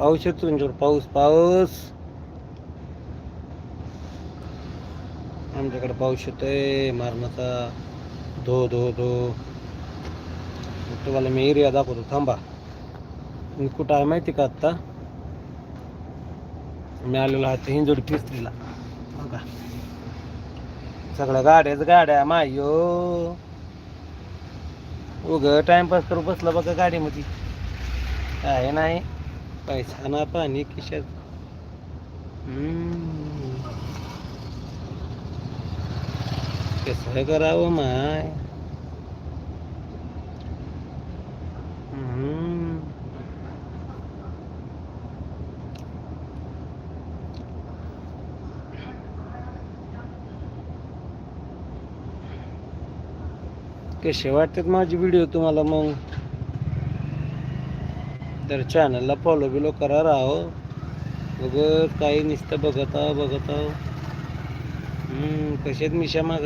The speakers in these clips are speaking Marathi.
पाऊस येतो तुमच्याकडे पाऊस पाऊस. आमच्याकडे पाऊस येतोय मारणाचा धो धो धो. तुम्हाला मी एरिया दाखवतो थांबा. मी कुठं आहे माहिती का आत्ता? मी आलेलो आहे ते हिंजोडी पिस्त्रीला बघा. सगळ्या गाड्याच गाड्या मायो उग टाइमपास करू बसला बघा गाडीमध्ये. काय नाही. पैसा ना पाणी खिशात कसं करावं माय? हम्म. कसे वाटतात माझे व्हिडिओ तुम्हाला मग? तर चॅनलला फॉलो बिलो करा राहो बघत काही नुसतं बघत आहो बघत आहो. हम्म, मिशा माग?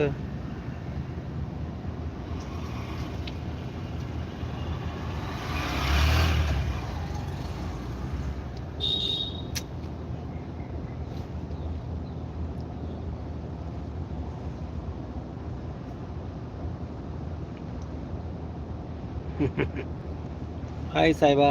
हाय साहेबा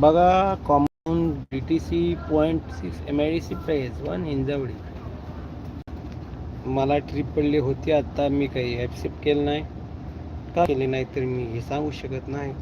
बघा common D T C point six M I D C phase one Hinjewadi मला ट्रिप पडली होती आता मी काही ॲक्सेप्ट केलं नाही. का केले नाही तर मी हे सांगू शकत नाही.